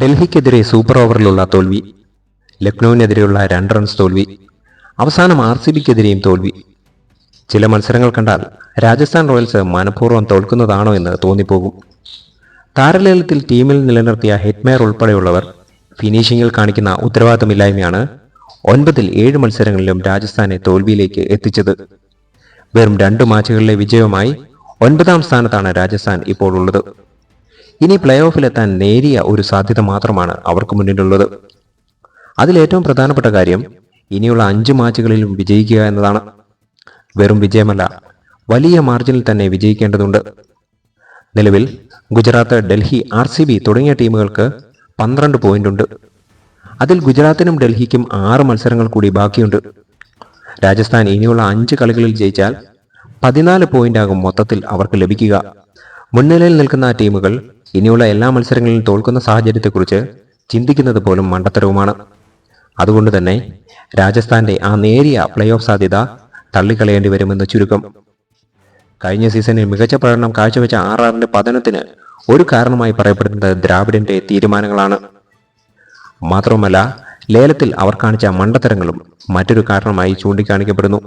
ഡൽഹിക്കെതിരെ super ഓവറിലുള്ള തോൽവി ലക്നൌവിനെതിരെയുള്ള രണ്ട് runs തോൽവി അവസാനം ആർ സി ബിക്കെതിരെയും തോൽവി. ചില മത്സരങ്ങൾ കണ്ടാൽ രാജസ്ഥാൻ റോയൽസ് മനഃപൂർവം തോൽക്കുന്നതാണോ എന്ന് തോന്നിപ്പോകും. താരലേലത്തിൽ ടീമിൽ നിലനിർത്തിയ ഹെറ്റ്മെയർ ഉൾപ്പെടെയുള്ളവർ ഫിനിഷിംഗിൽ കാണിക്കുന്ന ഉത്തരവാദിത്തമില്ലായ്മയാണ് ഒൻപതിൽ ഏഴ് മത്സരങ്ങളിലും രാജസ്ഥാനെ തോൽവിയിലേക്ക് എത്തിച്ചത്. വെറും രണ്ട് മാച്ചുകളിലെ വിജയവുമായി ഒൻപതാം സ്ഥാനത്താണ് രാജസ്ഥാൻ ഇപ്പോൾ ഉള്ളത്. ഇനി പ്ലേ ഓഫിലെത്താൻ നേരിയ ഒരു സാധ്യത മാത്രമാണ് അവർക്ക് മുന്നിലുള്ളത്. അതിലേറ്റവും പ്രധാനപ്പെട്ട കാര്യം ഇനിയുള്ള അഞ്ച് മാച്ചുകളിലും വിജയിക്കുക എന്നതാണ്. വെറും വിജയമല്ല വലിയ മാർജിനിൽ തന്നെ വിജയിക്കേണ്ടതുണ്ട്. നിലവിൽ Gujarat Delhi R C B തുടങ്ങിയ ടീമുകൾക്ക് പന്ത്രണ്ട് പോയിന്റ് ഉണ്ട് അതിൽ ഗുജറാത്തിനും ഡൽഹിക്കും ആറ് മത്സരങ്ങൾ കൂടി ബാക്കിയുണ്ട്. രാജസ്ഥാൻ ഇനിയുള്ള അഞ്ച് കളികളിൽ ജയിച്ചാൽ പതിനാല് പോയിന്റ് ആകും മൊത്തത്തിൽ അവർക്ക് ലഭിക്കുക. മുൻനിലയിൽ നിൽക്കുന്ന ടീമുകൾ ഇനിയുള്ള എല്ലാ മത്സരങ്ങളിലും തോൽക്കുന്ന സാഹചര്യത്തെക്കുറിച്ച് ചിന്തിക്കുന്നത് പോലും മണ്ടത്തരവുമാണ്. അതുകൊണ്ട് തന്നെ രാജസ്ഥാന്റെ ആ നേരിയ പ്ലേ ഓഫ് സാധ്യത തള്ളിക്കളയേണ്ടി വരുമെന്ന് ചുരുക്കം. കഴിഞ്ഞ സീസണിൽ മികച്ച പ്രകടനം കാഴ്ചവെച്ച ആർ ആറിന്റെ പതനത്തിന് ഒരു കാരണമായി പറയപ്പെടുന്നത് ദ്രാവിഡിന്റെ തീരുമാനങ്ങളാണ്. മാത്രവുമല്ല ലേലത്തിൽ അവർ കാണിച്ച മണ്ടത്തരങ്ങളും മറ്റൊരു കാരണമായി ചൂണ്ടിക്കാണിക്കപ്പെടുന്നു.